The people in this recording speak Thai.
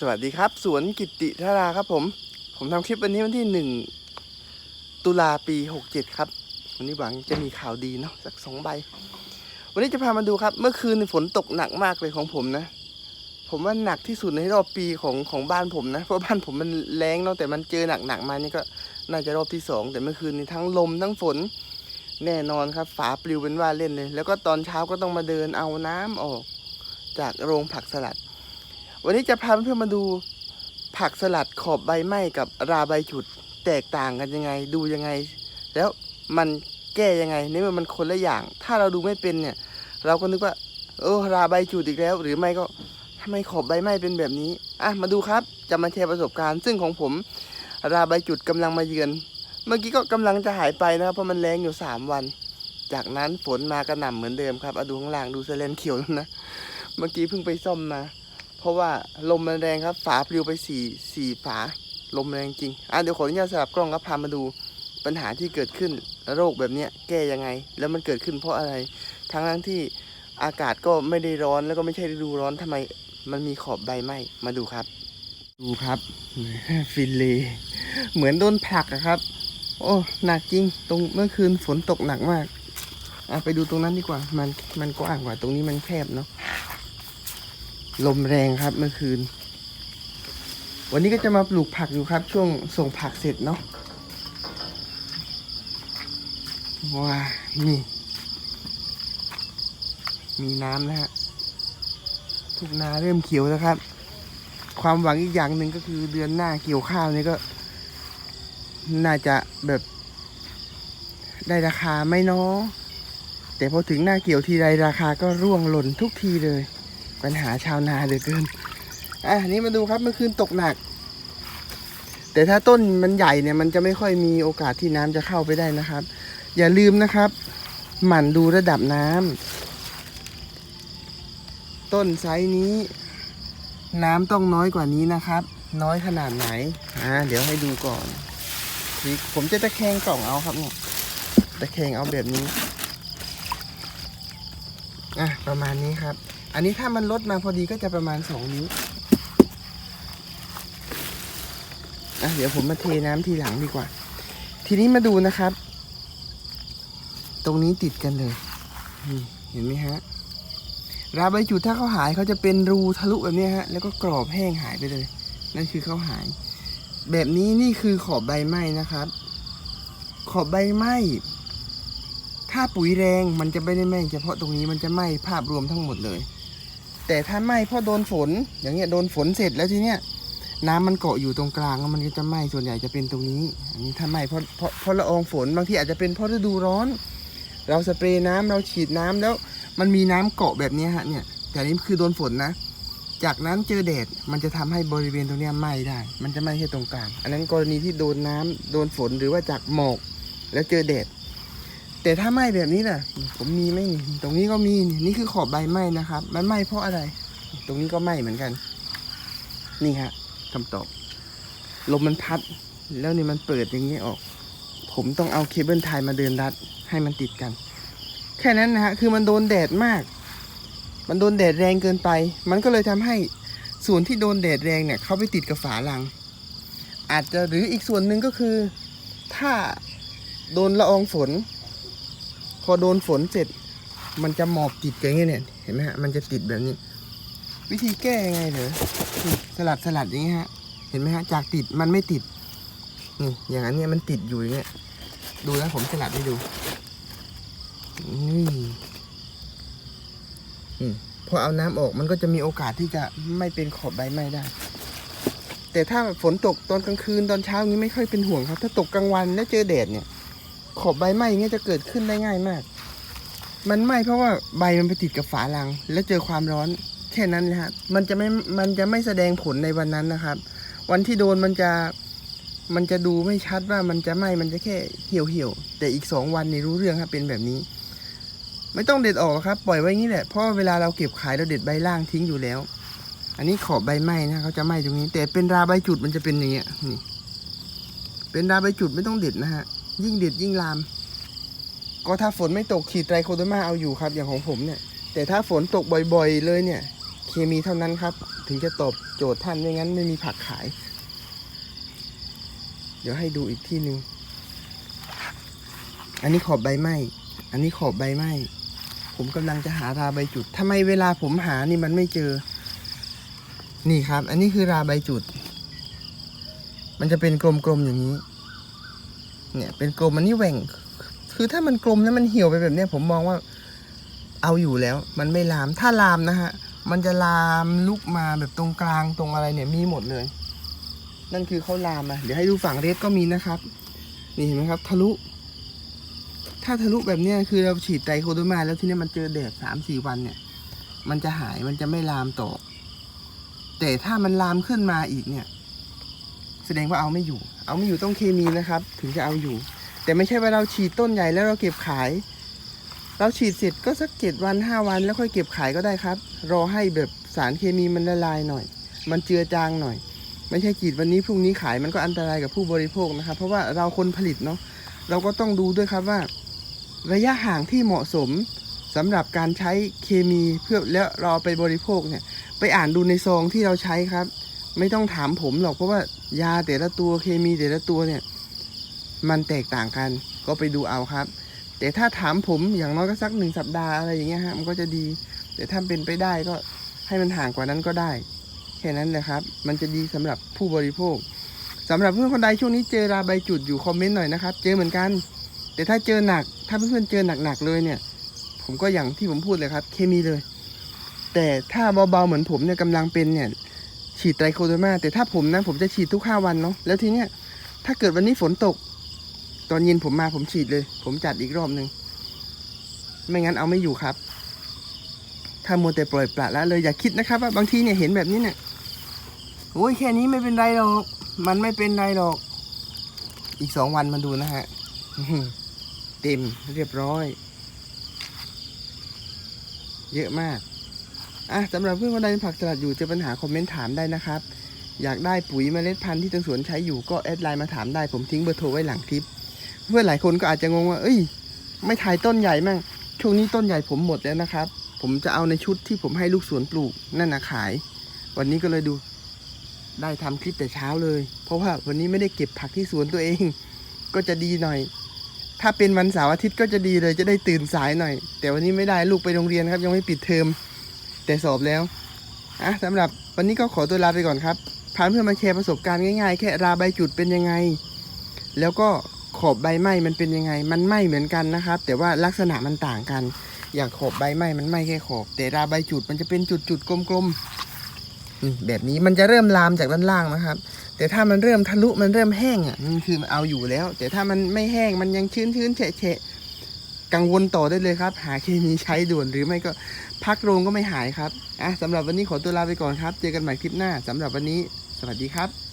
สวัสดีครับ สวนกิติธาราครับผม ผมทำคลิปวันนี้วันที่หนึ่งตุลาปีหกเจ็ดครับ วันนี้หวังจะมีข่าวดีเนาะสักสองใบ วันนี้จะพามาดูครับ เมื่อคืนฝนตกหนักมากเลยของผมนะ ผมว่าหนักที่สุดในรอบปีของของบ้านผมนะ เพราะบ้านผมมันแรงเนาะแต่มันเจอหนักๆมานี่ก็น่าจะรอบที่สองแต่เมื่อคืนนี้ทั้งลมทั้งฝนแน่นอนครับ ฝาปลิวเป็นว่าเล่นเลย แล้วก็ตอนเช้าก็ต้องมาเดินเอาน้ำออก จากโรงผักสลัด วันนี้จะพาเพื่อนมาดูผักสลัดขอบใบไหม้กับราใบฉุดแตกต่างกันยังไง ดูยังไง แล้วมันแก้ยังไงนเมื่อมันคนละอย่าง ถ้าเราดูไม่เป็นเนี่ย เราก็นึกว่า เออราใบฉุดอีกแล้ว หรือไม่ก็ทำไมขอบใบไม้เป็นแบบนี้อะมาดูครับ จะมาแชร์ประสบการณ์ ซึ่งของผม ราใบจุดกำลังมาเยือน เมื่อกี้ก็กำลังจะหายไปนะครับเพราะมันแรงอยู่สามวัน จากนั้นฝนมากระหน่ำเหมือนเดิมครับเอาดูข้างล่างดูเซเลนเขียวแล้วนะ เมื่อกี้เพิ่งไปซ่อมมา เพราะว่าลมมันแรงครับ ฝาปลิวไปสี่สี่ฝา ลมแรงจริง อะเดี๋ยวขออนุญาตสลับกล้องครับพามาดูปัญหาที่เกิดขึ้นโรคแบบเนี้ยแก้ยังไง แล้วมันเกิดขึ้นเพราะอะไร ทั้งทั้งที่อากาศก็ไม่ได้ร้อนแล้วก็ไม่ใช่ฤดูร้อนทำไม มันมีขอบใบไหมมาดูครับ ดูครับ ฟินเลเหมือนโดนผลักอะครับ โอ้หนักจริง ตรงเมื่อคืนฝนตกหนักมากอะไปดูตรงนั้นดีกว่า มันมันกว้างกว่าตรงนี้มันแคบเนาะ ลมแรงครับเมื่อคืน วันนี้ก็จะมาปลูกผักอยู่ครับ ช่วงส่งผักเสร็จเนาะว้านี่ มีน้ำนะฮะทุกนาเริ่มเขียวแล้วครับ ความหวังอีกอย่างหนึ่งก็คือเดือนหน้าเกี่ยวข้าวนี่ก็ น่าจะแบบ ได้ราคาไม่น้อแต่พอถึงหน้าเกี่ยวทีไรราคาก็ร่วงหล่นทุกทีเลย ปัญหาชาวนาเหลือเกิน อะนี่มาดูครับเมื่อคืนตกหนัก แต่ถ้าต้นมันใหญ่เนี่ย มันจะไม่ค่อยมีโอกาสที่น้ำจะเข้าไปได้นะครับ อย่าลืมนะครับ หมั่นดูระดับน้ำต้นไซส์นี้ น้ำต้องน้อยกว่านี้นะครับ น้อยขนาดไหนอ่าเดี๋ยวให้ดูก่อนนี่ผมจะตะแคงกล่องเอาครับเนี่ยตะแคงเอาแบบนี้อะประมาณนี้ครับ อันนี้ถ้ามันลดมาพอดีก็จะประมาณสองนิ้วอะเดี๋ยวผมมาเทน้ำทีหลังดีกว่า ทีนี้มาดูนะครับ ตรงนี้ติดกันเลยเห็นไหมฮะราใบจุดถ้าเขาหายเขาจะเป็นรูทะลุแบบนี้ฮะ แล้วก็กรอบแห้งหายไปเลย นั่นคือเขาหาย แบบนี้นี่คือขอบใบไหม้นะครับ ขอบใบไหม้ถ้าปุ๋ยแรงมันจะไม่ได้ไหม้เฉพาะตรงนี้มันจะไหม้ภาพรวมทั้งหมดเลย แต่ถ้าไหม้เพราะโดนฝน อย่างเงี้ยโดนฝนเสร็จแล้วทีเนี้ยน้ำมันเกาะอยู่ตรงกลางแล้วมันก็จะไหม้ส่วนใหญ่จะเป็นตรงนี้ อันนี้ถ้าไหม้เพราะเพราะเพราะละอองฝนบางทีอาจจะเป็นเพราะฤดูร้อน เราสเปรย์น้ำเราฉีดน้ำแล้ว มันมีน้ำเกาะแบบนี้ฮะเนี่ย แต่อันนี้คือโดนฝนนะ จากนั้นเจอแดดมันจะทำให้บริเวณตรงเนี้ยไหม้ได้ มันจะไหม้แค่ตรงกลาง อันนั้นกรณีที่โดนน้ำโดนฝนหรือว่าจากหมอกแล้วเจอแดด แต่ถ้าไหม้แบบนี้น่ะ ผมมีไหมนี่ตรงนี้ก็มีนี่คือขอบใบไหม้นะครับ มันไหม้เพราะอะไร ตรงนี้ก็ไหม้เหมือนกัน นี่ฮะคำตอบลมมันพัด แล้วนี่มันเปิดอย่างนี้ออก ผมต้องเอาเคเบิลไทยมาเดินรัดให้มันติดกัน แค่นั้นนะฮะคือมันโดนแดดมาก มันโดนแดดแรงเกินไป มันก็เลยทำให้ส่วนที่โดนแดดแรงเนี่ยเข้าไปติดกับฝาลัง อาจจะหรืออีกส่วนหนึ่งก็คือ ถ้าโดนละอองฝน พอโดนฝนเสร็จ มันจะหมอบติดอย่างเงี้ยเนี่ยเห็นไหมฮะมันจะติดแบบนี้ วิธีแก้ยังไงเหรอนี่สลัดสลัดอย่างเงี้ยฮะเห็นไหมฮะจากติดมันไม่ติดนี่อย่างนั้นเนี่ยมันติดอยู่อย่างเงี้ยดูนะผมสลัดให้ดูนี่พอเอาน้ำออกมันก็จะมีโอกาสที่จะไม่เป็นขอบใบไม้ได้ แต่ถ้าฝนตกตอนกลางคืนตอนเช้านี้ไม่ค่อยเป็นห่วงครับ ถ้าตกกลางวันแล้วเจอแดดเนี่ย ขอบใบไหม้อย่างเงี้ยจะเกิดขึ้นได้ง่ายมาก มันไหม้เพราะว่าใบมันไปติดกับฝาลัง แล้วเจอความร้อนแค่นั้นนะฮะมันจะไม่ มันจะไม่แสดงผลในวันนั้นนะครับ วันที่โดนมันจะ มันจะดูไม่ชัดว่ามันจะไหม้ มันจะแค่เหี่ยวเหี่ยวๆแต่อีกสองวันนี่รู้เรื่องครับเป็นแบบนี้ ไม่ต้องเด็ดออกครับ ปล่อยไว้งี้แหละ เพราะเวลาเราเก็บขายเราเด็ดใบล่างทิ้งอยู่แล้ว อันนี้ขอบใบไหม้นะเขาจะไหม้ตรงนี้ แต่เป็นราใบจุดมันจะเป็นอย่างเงี้ย นี่ เป็นราใบจุดไม่ต้องเด็ดนะฮะ ยิ่งเด็ดยิ่งลาม ก็ถ้าฝนไม่ตกฉีดไตรโคโดมาเอาอยู่ครับ อย่างของผมเนี่ย แต่ถ้าฝนตกบ่อยๆ เลยเนี่ย เคมีเท่านั้นครับ ถึงจะตอบโจทย์ท่านไม่งั้นไม่มีผักขาย เดี๋ยวให้ดูอีกที่หนึ่งอันนี้ขอบใบไม้อันนี้ขอบใบไม้ผมกำลังจะหาราใบจุดทำไมเวลาผมหานี่มันไม่เจอ นี่ครับ อันนี้คือราใบจุด มันจะเป็นกลมๆอย่างนี้ เนี่ยเป็นกลมอันนี้แหว่ง คือถ้ามันกลมแล้วมันเหี่ยวไปแบบเนี้ยผมมองว่า เอาอยู่แล้ว มันไม่ลามถ้าลามนะฮะมันจะลามลุกมาแบบตรงกลางตรงอะไรเนี่ยมีหมดเลย นั่นคือเขาลามนะเดี๋ยวให้ดูฝั่งเรดก็มีนะครับ นี่เห็นไหมครับ ทะลุ ถ้าทะลุแบบเนี้ยคือเราฉีดไตรโคโดมา แล้วทีเนี้มันเจอแดดสามสี่วันเนี่ย มันจะหายมันจะไม่ลามต่อแต่ถ้ามันลามขึ้นมาอีกเนี่ย แสดงว่าเอาไม่อยู่ เอาไม่อยู่ต้องเคมีนะครับ ถึงจะเอาอยู่ แต่ไม่ใช่ว่าเราฉีดต้นใหญ่แล้วเราเก็บขาย เราฉีดเสร็จก็สักเจ็ดวันห้าวันแล้วค่อยเก็บขายก็ได้ครับ รอให้แบบสารเคมีมันละลายหน่อย มันเจือจางหน่อย ไม่ใช่ฉีดวันนี้พรุ่งนี้ขายมันก็อันตรายกับผู้บริโภคนะครับ เพราะว่าเราคนผลิตเนาะเราก็ต้องดูด้วยครับว่า ระยะห่างที่เหมาะสมสำหรับการใช้เคมีเพื่อแล้วเรอาไปบริโภคเนี่ย ไปอ่านดูในซองที่เราใช้ครับ ไม่ต้องถามผมหรอกเพราะว่ายาแต่ละตัวเคมีแต่ละตัวเนี่ย มันแตกต่างกันก็ไปดูเอาครับ แต่ถ้าถามผมอย่างน้อยก็สักหนึ่งสัปดาห์อะไรอย่างเงี้ยฮะมันก็จะดี แต่ถ้าเป็นไปได้ก็ให้มันห่างกว่านั้นก็ได้ แค่นั้นแหละครับ มันจะดีสำหรับผู้บริโภคสำหรับเพื่อนคนใดช่วงนี้เจอราใบจุดอยู่คอมเมนต์หน่อยนะครับ เจอเหมือนกัน แต่ถ้าเจอหนัก ถ้าเพื่อนๆเจอหนักๆเลยเนี่ย ผมก็อย่างที่ผมพูดเลยครับ เคมีเลย แต่ถ้าเบาๆเหมือนผมเนี่ยกำลังเป็นเนี่ย ฉีดไตรโคโดมาแต่ถ้าผมนะ ผมจะฉีดทุกห้าวันเนาะแล้วทีเนี้ยถ้าเกิดวันนี้ฝนตก ตอนเย็นผมมาผมฉีดเลย ผมจัดอีกรอบหนึ่งไม่งั้นเอาไม่อยู่ครับ ถ้ามัวแต่ปล่อยปละละเลยอย่าคิดนะครับ ว่าบางทีเนี่ยเห็นแบบนี้เนี่ยโอ้ยแค่นี้ไม่เป็นไรหรอก มันไม่เป็นไรหรอก อีกสองวันมาดูนะฮะเต็มเรียบร้อย เยอะมาก อะสำหรับเพื่อนคนใดผักสลัดอยู่เจอปัญหาคอมเมนต์ถามได้นะครับ อยากได้ปุ๋ยเมล็ดพันธุ์ที่ทางสวนใช้อยู่ก็แอดไลน์มาถามได้ผมทิ้งเบอร์โทรไว้หลังคลิป เพื่อนหลายคนก็อาจจะงงว่า เอ้ย ไม่ถ่ายต้นใหญ่มั่งช่วงนี้ต้นใหญ่ผมหมดแล้วนะครับ ผมจะเอาในชุดที่ผมให้ลูกสวนปลูกนั่นนะขาย วันนี้ก็เลยดูได้ทำคลิปแต่เช้าเลย เพราะว่าวันนี้ไม่ได้เก็บผักที่สวนตัวเอง ก็จะดีหน่อย ถ้าเป็นวันเสาร์อาทิตย์ก็จะดีเลยจะได้ตื่นสายหน่อย แต่วันนี้ไม่ได้ลูกไปโรงเรียนครับ ยังไม่ปิดเทอม แต่สอบแล้วอะสำหรับวันนี้ก็ขอตัวลาไปก่อนครับพาเพื่อนมาแชร์ประสบการณ์ง่ายๆ แค่ราใบจุดเป็นยังไง แล้วก็ขอบใบไหม้มันเป็นยังไง มันไหม้เหมือนกันนะครับ แต่ว่าลักษณะมันต่างกัน อย่างขอบใบไหม้มันไหม้แค่ขอบ แต่ราใบจุดมันจะเป็นจุดๆกลมๆแบบนี้มันจะเริ่มลามจากด้านล่างนะครับ แต่ถ้ามันเริ่มทะลุมันเริ่มแห้งอะมันคือมันเอาอยู่แล้ว แต่ถ้ามันไม่แห้งมันยังชื้นๆเฉะๆ กังวลต่อได้เลยครับ หาเคมีใช้ด่วนหรือไม่ก็พักโรงก็ไม่หายครับอะสำหรับวันนี้ขอตัวลาไปก่อนครับ เจอกันใหม่คลิปหน้าสำหรับวันนี้ สวัสดีครับ